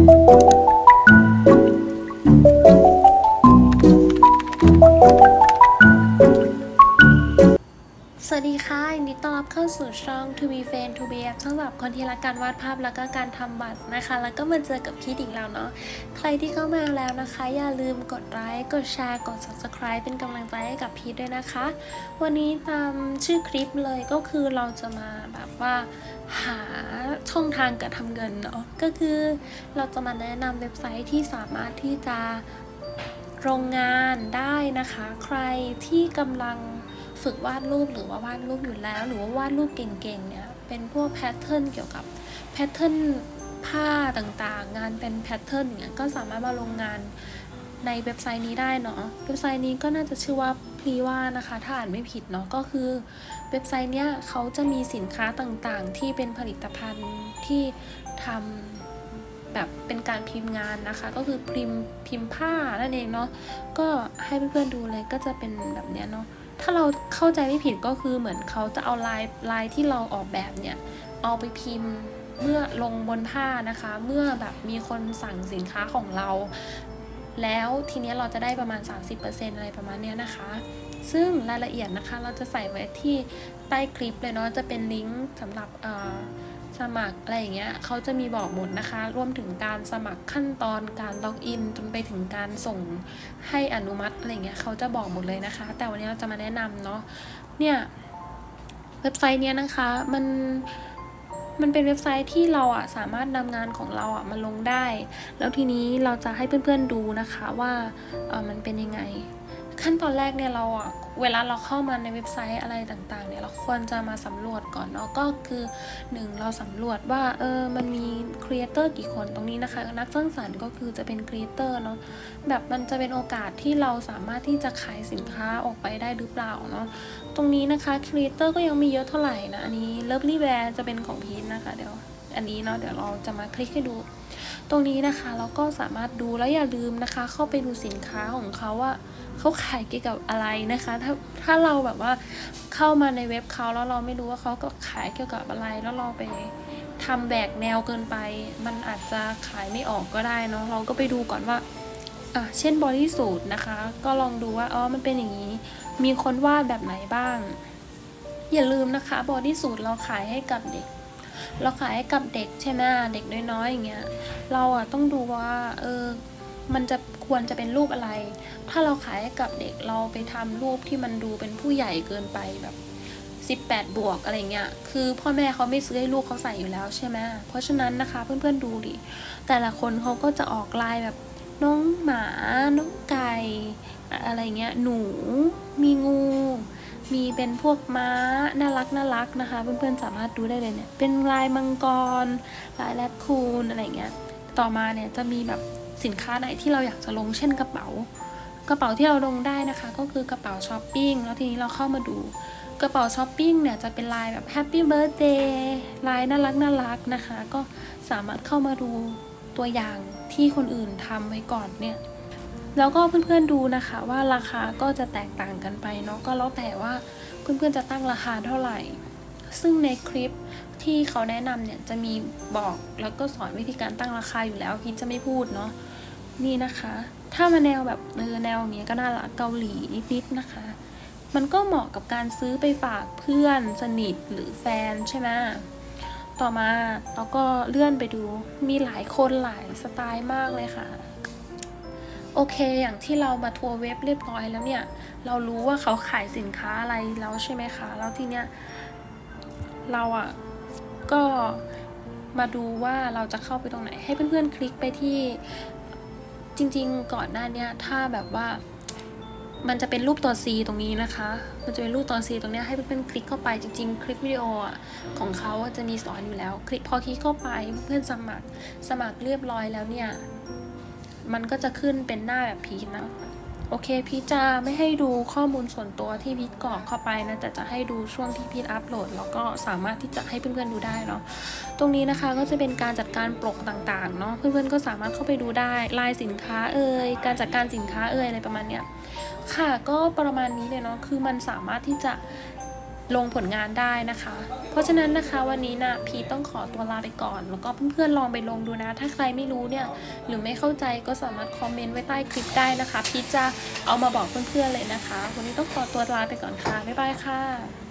สวัสดีค่ะยินดีต้อนรับเข้าสู่ช่อง To be fan to be app สำหรับคนที่รักการวาดภาพแล้วก็การทำบัตรนะคะ แล้วก็มาเจอกับพีทอีกแล้วเนาะ ใครที่เข้ามาแล้วนะคะ อย่าลืมกดไลค์ กดแชร์ กด subscribe เป็นกำลังใจให้กับพีทด้วยนะคะ วันนี้ตามชื่อคลิปเลยก็คือเราจะมาแบบว่า หาช่องทางการทำเงินเนาะก็คือเราจะมาแนะนำเว็บไซต์ที่สามารถที่จะโรงงานได้นะคะ ใครที่กำลังฝึกวาดรูปหรือว่าวาดรูปอยู่แล้ว หรือว่าวาดรูปเก่งๆเนี่ยเป็นพวกแพทเทิร์นเกี่ยวกับแพทเทิร์นผ้าต่างๆ งานเป็นแพทเทิร์นอย่างเงี้ยก็สามารถมาลงงาน ในเว็บไซต์นี้ได้เนาะเว็บไซต์นี้ก็น่าจะชื่อว่าพลีว่านะคะถ้าอ่านไม่ผิดเนาะก็คือเว็บไซต์เนี้ยเขาจะมีสินค้าต่างๆ ที่เป็นผลิตภัณฑ์ที่ทำแบบเป็นการพิมพ์งานนะคะ ก็คือพิมพ์พิมพ์ผ้านั่นเองเนาะก็ให้เพื่อนๆดูเลยก็จะเป็นแบบเนี้ยเนาะถ้าเราเข้าใจไม่ผิดก็คือเหมือนเขาจะเอาลายลายที่เราออกแบบเนี่ยเอาไปพิมพ์เมื่อลงบนผ้านะคะ เมื่อแบบมีคนสั่งสินค้าของเรา แล้วทีเนี้ยเราจะได้ประมาณ 30%อะไรประมาณเนี้ยนะคะ ซึ่งรายละเอียดนะคะเราจะใส่ไว้ที่ใต้คลิปเลยเนาะจะเป็นลิงก์สำหรับสมัครอะไรอย่างเงี้ยเขาจะมีบอกหมดนะคะ รวมถึงการสมัครขั้นตอนการล็อกอินจนไปถึงการส่งให้อนุมัติอะไรเงี้ยเขาจะบอกหมดเลยนะคะ แต่วันนี้เราจะมาแนะนำเนาะเนี่ยเว็บไซต์เนี้ยนะคะมัน มันเป็นเว็บไซต์ที่เราอะสามารถนำงานของเราอะมาลงได้ แล้วทีนี้เราจะให้เพื่อนๆดูนะคะว่าเออมันเป็นยังไง ขั้นตอนแรกเนี่ยเราอะเวลาเราเข้ามาในเว็บไซต์อะไรต่างๆเนี่ยเราควรจะมาสำรวจก่อนเนาะก็คือหนึ่งเราสำรวจว่าเออมันมีครีเอเตอร์กี่คนตรงนี้นะคะ นักสร้างสรรค์ก็คือจะเป็นครีเอเตอร์เนาะแบบมันจะเป็นโอกาสที่เราสามารถที่จะขายสินค้าออกไปได้หรือเปล่าเนาะตรงนี้นะคะครีเอเตอร์ก็ยังมีเยอะเท่าไหร่นะอันนี้เลิฟลี่แวร์จะเป็นของพีทนะคะเดี๋ยวอันนี้เนาะเดี๋ยวเราจะมาคลิกให้ดู ตรงนี้นะคะเราก็สามารถดูแล้วอย่าลืมนะคะ เข้าไปดูสินค้าของเขาว่า เขาขายเกี่ยวกับอะไรนะคะ ถ้าถ้าเราแบบว่าเข้ามาในเว็บเขาแล้วเราไม่รู้ว่าเขาก็ขายเกี่ยวกับอะไร แล้วเราไปทำแบกแนวเกินไป มันอาจจะขายไม่ออกก็ได้เนาะเราก็ไปดูก่อนว่าอะเช่นบอดี้สูทนะคะ ก็ลองดูว่าอ๋อมันเป็นอย่างนี้ มีคนวาดแบบไหนบ้าง อย่าลืมนะคะบอดี้สูทเราขายให้กับเด็ก เราขายให้กับเด็กใช่ไหมเด็กน้อยๆอย่างเงี้ยเราอะต้องดูว่าเออ มันจะควรจะเป็นรูปอะไร ถ้าเราขายให้กับเด็กเราไปทำรูปที่มันดูเป็นผู้ใหญ่เกินไปแบบ18 บวกอะไรเงี้ย คือพ่อแม่เขาไม่ซื้อให้ลูกเขาใส่อยู่แล้วใช่ไหมเพราะฉะนั้นนะคะเพื่อนๆดูดิ แต่ละคนเขาก็จะออกลายแบบน้องหมา น้องไก่ อะไรเงี้ย หนู มีงู มีเป็นพวกม้า น่ารักน่ารักนะคะ เพื่อนๆสามารถดูได้เลยเนี่ย เป็นลายมังกร ลายแรดคูนอะไรเงี้ย ต่อมาเนี่ยจะมีแบบ สินค้าไหนที่เราอยากจะลงเช่นกระเป๋า กระเป๋าที่เราลงได้นะคะ ก็คือกระเป๋าช้อปปิ้งแล้วทีนี้เราเข้ามาดู กระเป๋าช้อปปิ้งเนี่ยจะเป็นลายแบบแฮปปี้เบิร์ a เดย์ลายน่ารักน่ารักนะคะ ก็สามารถเข้ามาดูตัวอย่างที่คนอื่นทำไว้ก่อนเนี่ยแล้วก็เพื่อนๆดูนะคะว่าราคาก็จะแตกต่างกันไปเนาะก็แล้วแต่ว่าเพื่อนๆจะตั้งราคาเท่าไหร่ ซึ่งในคลิปที่เขาแนะนำเนี่ยจะมีบอกแล้วก็สอนวิธีการตั้งราคาอยู่แล้วพีทจะไม่พูดเนาะนี่นะคะ ถ้ามาแนวแบบเออแนวอย่างเงี้ยก็น่ารักเกาหลีนิดๆนะคะ มันก็เหมาะกับการซื้อไปฝากเพื่อนสนิทหรือแฟนใช่ไหมต่อมาเราก็เลื่อนไปดูมีหลายคนหลายสไตล์มากเลยค่ะโอเค อย่างที่เรามาทัวร์เว็บเรียบร้อยแล้วเนี่ย เรารู้ว่าเขาขายสินค้าอะไรแล้วใช่ไหมคะ แล้วทีเนี้ย เราอะ่ะก็มาดูว่าเราจะเข้าไปตรงไหน ให้เพื่อนๆคลิกไปที่จริง ๆ ก่อนหน้านี้ถ้าแบบว่ามันจะเป็นรูปตัว C ตรงนี้นะคะ มันจะเป็นรูปตัว C ตรงนี้ให้เพื่อนๆคลิกเข้าไปจริง ๆ คลิปวิดีโออะของเขาจะมีสอนอยู่แล้ว คลิกพอคลิกเข้าไปเพื่อนสมัครสมัครเรียบร้อยแล้วเนี่ย มันก็จะขึ้นเป็นหน้าแบบพีชนะ โอเคพี่จะไม่ให้ดูข้อมูลส่วนตัวที่พีทกรอกเข้าไปนะแต่จะให้ดูช่วงที่พีทอัปโหลด แล้วก็สามารถที่จะให้เพื่อนๆดูได้เนาะตรงนี้นะคะก็จะเป็นการจัดการปลกต่างๆเนาะเพื่อนๆก็สามารถเข้าไปดูได้ลายสินค้าเอ่ยการจัดการสินค้าเอ่ยอะไรประมาณเนี้ยค่ะก็ประมาณนี้เลยเนาะคือมันสามารถที่จะ ลงผลงานได้นะคะ เพราะฉะนั้นนะคะวันนี้นะพีต้องขอตัวลาไปก่อน แล้วก็เพื่อนๆลองไปลงดูนะ ถ้าใครไม่รู้เนี่ยหรือไม่เข้าใจก็สามารถคอมเมนต์ไว้ใต้คลิปได้นะคะ พีจะเอามาบอกเพื่อนๆเลยนะคะ วันนี้ต้องขอตัวลาไปก่อนค่ะบ๊ายบายค่ะ